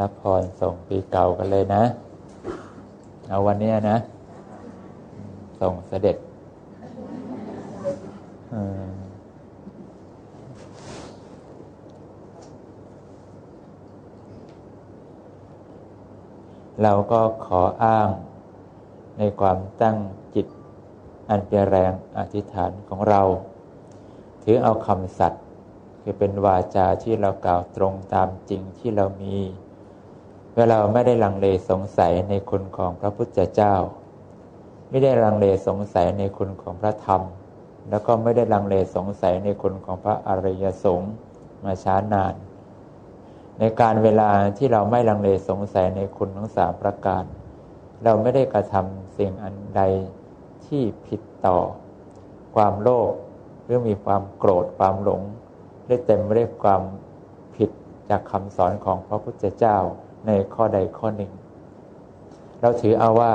รับพรส่งปีเก่ากันเลยนะ เอาวันนี้นะ ส่งเสด็จเราก็ขออ้างในความตั้งจิต อันเป็นแรงอธิษฐานของเรา ถือเอาคำสัตย์คือเป็นวาจาที่เรากล่าวตรงตามจริงที่เรามี เวลาไม่ได้ลังเลสงสัยในคุณของพระพุทธเจ้า ไม่ได้ลังเลสงสัยในคุณของพระธรรม แล้วก็ไม่ได้ลังเลสงสัยในคุณของพระอริยสงฆ์มาช้านาน ในการเวลาที่เราไม่ลังเลสงสัยในคุณทั้งสามประการ เราไม่ได้กระทำสิ่งอันใดที่ผิดต่อ ความโลภหรือมีความโกรธความหลง ได้เต็มไปด้วยความผิดจากคำสอนของพระพุทธเจ้า ในข้อใดข้อหนึ่ง เราถือเอาว่า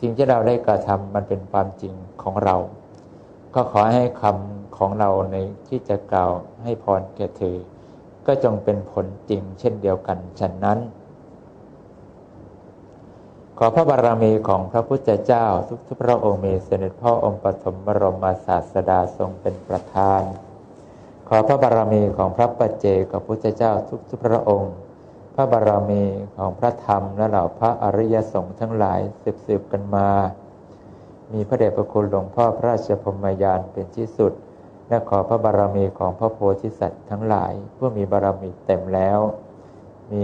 สิ่งที่เราได้กระทำมันเป็นความจริงของเรา ก็ขอให้คำของเราในที่จะกล่าวให้พรแก่เธอ ก็จงเป็นผลจริงเช่นเดียวกันฉะนั้น ขอพระบารมีของพระพุทธเจ้า ทุกทุกพระองค์มีเสด็จพ่อองค์ปฐมบรมศาสดาทรงเป็นประธาน ขอพระบารมีของพระปัจเจกพระพุทธเจ้าทุกทุกพระองค์ พระบารมีของพระธรรมและเหล่าพระอริยสงฆ์ทั้งหลายสืบๆกันมา มีพระเดชพระคุณหลวงพ่อพระราชพมยานเป็นที่สุด และขอพระบารมีของพระโพธิสัตว์ทั้งหลายผู้มีบารมีเต็มแล้ว มี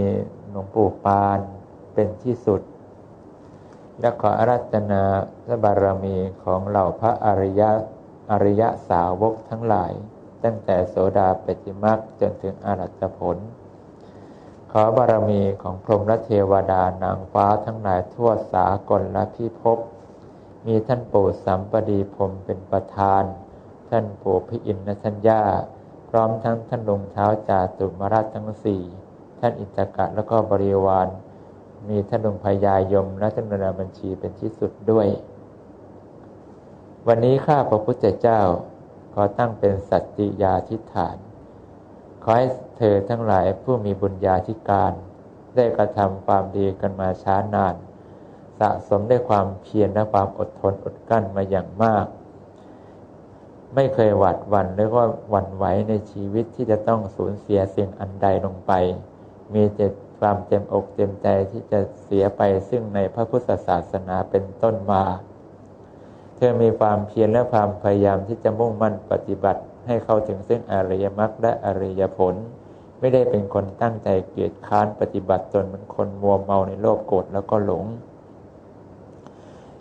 หลวงปู่ปานเป็นที่สุด และขออารัตนาพระบารมีของเหล่าพระอริยอริยสาวกทั้งหลาย ตั้งแต่โสดาปฏิมักจนถึงอรัตผล ขอบารมีของพรหมและเทวดานางฟ้าทั้งหลายทั่วสากลและพิภพ มีท่านปู่สัมปดีพรมเป็นประธาน ท่านปู่พิอินทชัญญา พร้อมทั้งท่านลงเท้าจาตุมราชทั้งสี่ท่านอิจกะแล้วก็บริวาร มีท่านลงพยายมและท่านนาบัญชีเป็นที่สุดด้วย วันนี้ข้าพระพุทธเจ้าขอตั้งเป็นสัจจิยาทิฐาน ขอให้เธอทั้งหลายผู้มีบุญญาธิการ ได้กระทำความดีกันมาช้านาน สะสมได้ความเพียรและความอดทนอดกั้นมาอย่างมาก ไม่เคยหวาดวันหรือว่าหวั่นไหวในชีวิตที่จะต้องสูญเสียสิ่งอันใดลงไป มีแต่ความเต็มอกเต็มใจที่จะเสียไปซึ่งในพระพุทธศาสนาเป็นต้นมา เธอมีความเพียรและความพยายามที่จะมุ่งมั่นปฏิบัติ ให้เข้าถึงซึ่งอริยมรรคและอริยผล ไม่ได้เป็นคนตั้งใจเกียรติค้านปฏิบัติตนเหมือนคนมัวเมาในโลภโกรธแล้วก็หลง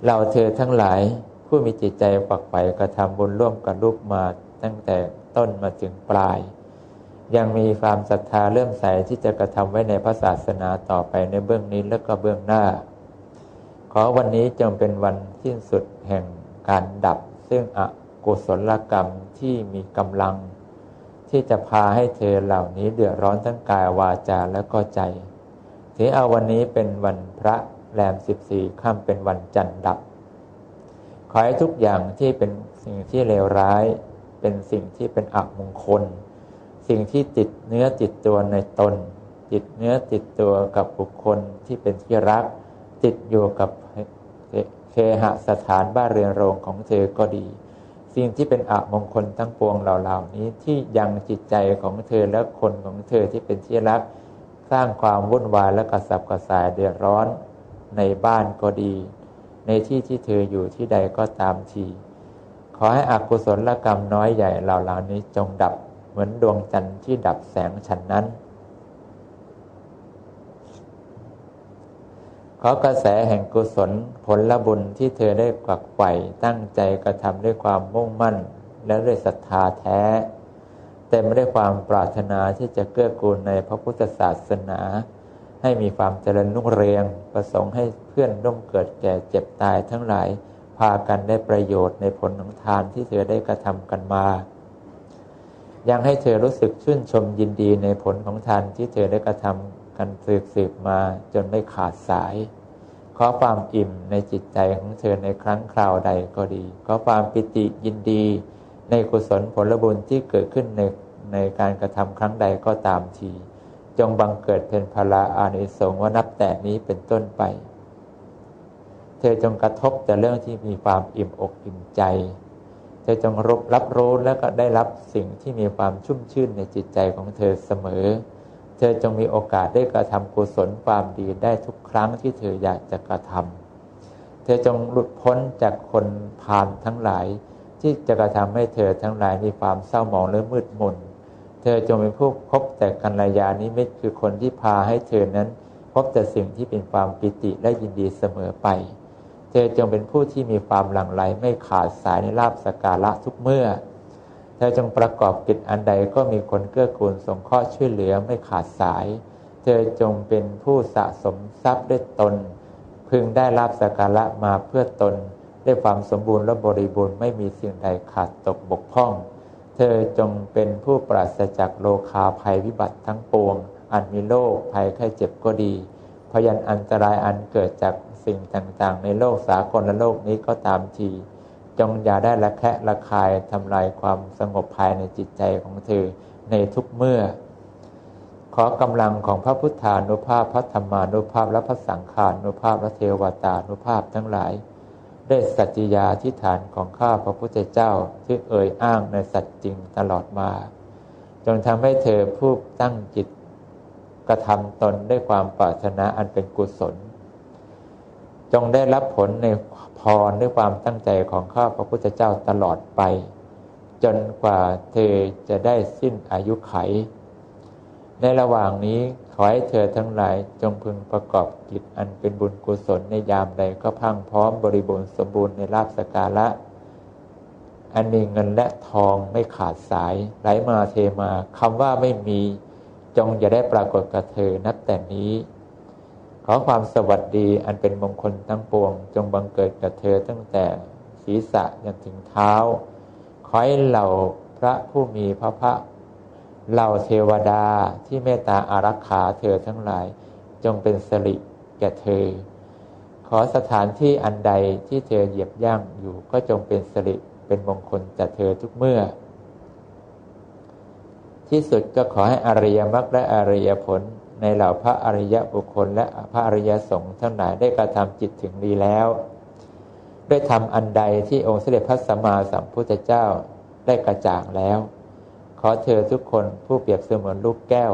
เราเธอทั้งหลายผู้มีจิตใจฝักใฝ่กระทำบุญร่วมกันรูปมาตั้งแต่ต้นมาถึงปลาย ยังมีความศรัทธาเริ่มใสที่จะกระทำไว้ในพระศาสนาต่อไปในเบื้องนี้และก็เบื้องหน้า ขอวันนี้จงเป็นวันสิ้นสุดแห่งการดับซึ่งอ กุศลกรรมที่มีกำลัง ที่จะพาให้เธอเหล่านี้เดือดร้อนทั้งกายวาจาและก็ใจถือเอาวันนี้เป็นวันพระแรมสิบสี่ค่ำเป็นวันจันทร์ดับ ขอให้ทุกอย่างที่เป็นสิ่งที่เลวร้าย เป็นสิ่งที่เป็นอักมงคล สิ่งที่ติดเนื้อติดตัวในตน ติดเนื้อติดตัวกับบุคคลที่เป็นที่รัก ติดอยู่กับเคหสถานบ้านเรือนโรงของเธอก็ดี สิ่งที่เป็นอมงคลทั้งปวงเหล่านี้ที่ยังจิตใจของเธอและคนของเธอที่เป็นที่รัก สร้างความวุ่นวายและกระสับกระส่ายเดือดร้อนในบ้านก็ดี ในที่ที่เธออยู่ที่ใดก็ตามที ขอให้อกุศลกรรมน้อยใหญ่เหล่านี้จงดับเหมือนดวงจันทร์ที่ดับแสงฉันนั้น ขอกระแสแห่งกุศลผลละบุญที่เธอได้กวักไฝ่ตั้งใจกระทำด้วยความมุ่งมั่น และด้วยศรัทธาแท้ เต็มด้วยความปรารถนาที่จะเกื้อกูลในพระพุทธศาสนา ให้มีความเจริญรุ่งเรืองประสงค์ให้เพื่อนร่วมเกิดแก่เจ็บตายทั้งหลายพากันได้ประโยชน์ในผลของทานที่เธอได้กระทำกันมา ยังให้เธอรู้สึกชื่นชมยินดีในผลของทานที่เธอได้กระทำ กันสืบสืบมาจนไม่ขาดสาย ขอความอิ่มในจิตใจของเธอในครั้งคราวใดก็ดี ขอความปิติยินดี ในกุศลผลบุญที่เกิดขึ้นในในการกระทำครั้งใดก็ตามที จงบังเกิดเป็นพลาอานิสงส์ว่านับแต่นี้เป็นต้นไป เธอจงกระทบแต่เรื่องที่มีความอิ่มอกอิ่มใจเธอจงรับรับรู้แล้วก็ได้รับสิ่งที่มีความชุ่มชื่นในจิตใจของเธอเสมอ เธอจงมีโอกาสได้กระทำกุศลความดีได้ทุกครั้งที่เธออยากจะกระทำเธอจงหลุดพ้นจากคนพาลทั้งหลาย ที่จะกระทำให้เธอทั้งหลายมีความเศร้าหมองหรือมืดมนเธอจงเป็นผู้พบแต่กัลยาณิมิตคือคนที่พาให้เธอนั้น พบแต่สิ่งที่เป็นความปิติและยินดีเสมอไป เธอจงเป็นผู้ที่มีความหลั่งไหลไม่ขาดสายในลาบสการะทุกเมื่อ ธอจงประกอบกิจอันใดก็มีคนเกื้อกูลสงเคราะห์ช่วยเหลือไม่ขาดสาย เธอจงเป็นผู้สะสมทรัพย์ด้วยตน พึงได้ลาบสการะมาเพื่อตน ด้วยความสมบูรณ์และบริบูรณ์ไม่มีสิ่งใดขาดตกบกพร่อง เธอจงเป็นผู้ปราศจากโลคาภัยวิบัติทั้งปวง อันมีโรคภัยไข้เจ็บก็ดีพยันอันตรายอันเกิดจากสิ่งต่างๆ ในโลกสากลและโลกนี้ก็ตามที จงอย่าได้ละแคะละคายทำลายความสงบภายในจิตใจของเธอในทุกเมื่อ ขอกำลังของพระพุทธานุภาพพระธรรมานุภาพและพระสังฆานุภาพและเทวตานุภาพทั้งหลายได้สัจจยาทิฏฐานของข้าพระพุทธเจ้าที่เอ่ยอ้างในสัจจริงตลอดมา จงทำให้เธอผู้ตั้งจิต กระทำตนด้วยความปรารถนาอันเป็นกุศล จงได้รับผลในพรด้วยความตั้งใจของข้าพระพุทธเจ้าตลอดไป จนกว่าเธอจะได้สิ้นอายุไข ในระหว่างนี้ขอให้เธอทั้งหลายจงพึงประกอบกิจอันเป็นบุญกุศลในยามใดก็พังพร้อมบริบูรณ์สมบูรณ์ในลาบสการะ อันมีเงินและทองไม่ขาดสายไหลมาเทมาคำว่าไม่มี จงอย่าได้ปรากฏกับเธอนับแต่นี้ ขอความสวัสดีอันเป็นมงคลทั้งปวง จงบังเกิดกับเธอตั้งแต่ศีรษะยันถึงเท้า ขอให้เหล่าพระผู้มีพระภาคเหล่าเทวดาที่เมตตาอารักขาเธอทั้งหลาย จงเป็นสริแก่เธอ ขอสถานที่อันใดที่เธอเหยียบย่างอยู่ก็จงเป็นสริเป็นมงคลแก่เธอทุกเมื่อ ที่สุดก็ขอให้อริยมรรคและอริยผล ในเหล่าพระอริยบุคคล และพระอริยสงฆ์ทั้งหลายได้กระทำจิตถึงดีแล้วได้ทำอันใดที่องค์เสด็จพระสัมมาสัมพุทธเจ้าได้กระจ่างแล้ว ขอเธอทุกคนผู้เปรียบเสมือนลูกแก้ว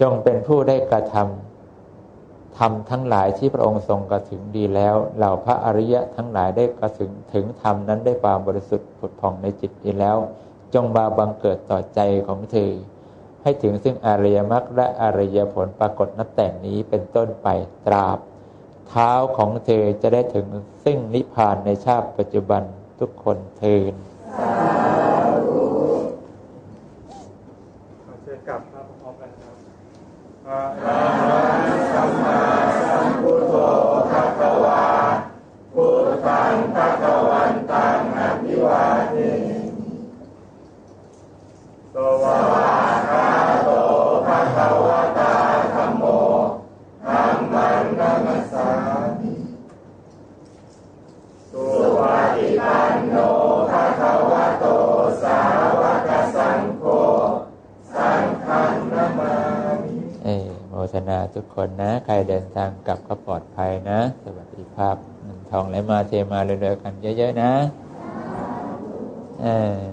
จงเป็นผู้ได้กระทำทำทั้งหลายที่พระองค์ทรงกระถึงดีแล้ว เหล่าพระอริยะทั้งหลายได้กระถึงถึงธรรมนั้นได้ความบริสุทธิ์ผุดผ่องในจิตดีแล้ว จงมาบังเกิดต่อใจของเธอ ให้ถึงซึ่งอริยมรรคและอริยผลปรากฏนับแต่นี้เป็นต้นไปตราบ เท้าของเธอจะได้ถึงซึ่งนิพพานในชาติปัจจุบันทุกคนเทินกลับมาพร้อมกันครับอะระหังสัมมาสัมพุทโธภะคะวาพุทธังภะคะวันตังอภิวาเทสว ทนาทุกคนนะ ใครเดินทางกลับก็ปลอดภัยนะ สวัสดีภาพเงินทองไหลมาเทมาเรื่อยๆกันเยอะ ๆ นะ เออ